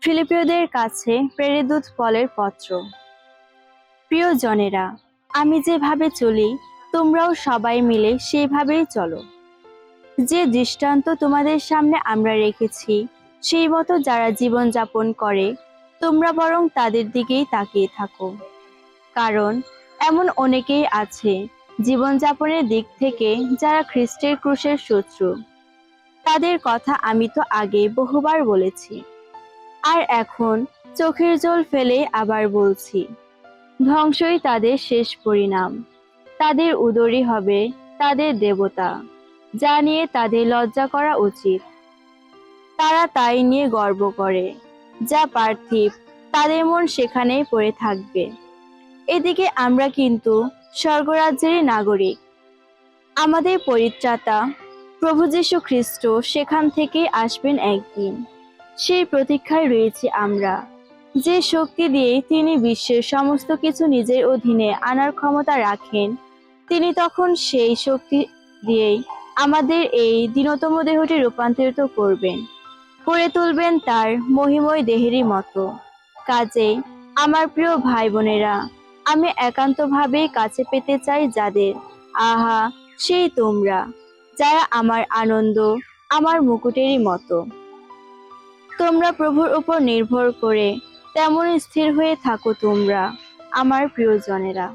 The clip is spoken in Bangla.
ফিলিপিওদের কাছে প্রেরিদূত পলের পত্র। প্রিয় জনেরা, আমি যেভাবে চলি, তোমরাও সবাই মিলে সেইভাবেই চলো। যে দৃষ্টান্ত তোমাদের সামনে আমরা রেখেছি, সেই মতো যারা জীবনযাপন করে, তোমরা বরং তাদের দিকেই তাকিয়ে থাকো। কারণ, এমন অনেকেই আছে জীবনযাপনের দিক থেকে যারা খ্রিস্টের ক্রুশের শত্রু। তাদের কথা আমি তো আগে বহুবার বলেছি। আর এখন চোখের জল ফেলে আবার বলছি, ধ্বংসই তাদের শেষ পরিণাম। তাদের উদরই হবে তাদের দেবতা, যা নিয়ে তাদের লজ্জা করা উচিত। তারা তাই নিয়ে গর্ব করে, যা পার্থিব তাদের মন সেখানেই পড়ে থাকবে। এদিকে আমরা কিন্তু স্বর্গরাজ্যেরই নাগরিক। আমাদের পরিত্রাতা প্রভু যীশু খ্রিস্ট সেখান থেকে আসবেন একদিন। সেই প্রতীক্ষায় রয়েছে আমরা। যে শক্তি দিয়ে তিনি বিশ্বের সমস্ত কিছু নিজের অধীনে আনার ক্ষমতা রাখেন, তিনি তখন সেই শক্তি দিয়েই আমাদের এই দীনতম দেহটি রূপান্তরিত করবেন, করে তুলবেন তার মহিময় দেহেরই মতো। কাজে আমার প্রিয় ভাই বোনেরা আমি একান্তভাবেই কাছে পেতে চাই যাদের, আহা, সেই তোমরা, যারা আমার আনন্দ, আমার মুকুটেরই মতো। তোমরা প্রভুর উপর নির্ভর করে তেমন স্থির হয়ে থাকো তোমরা আমার প্রিয়জনেরা।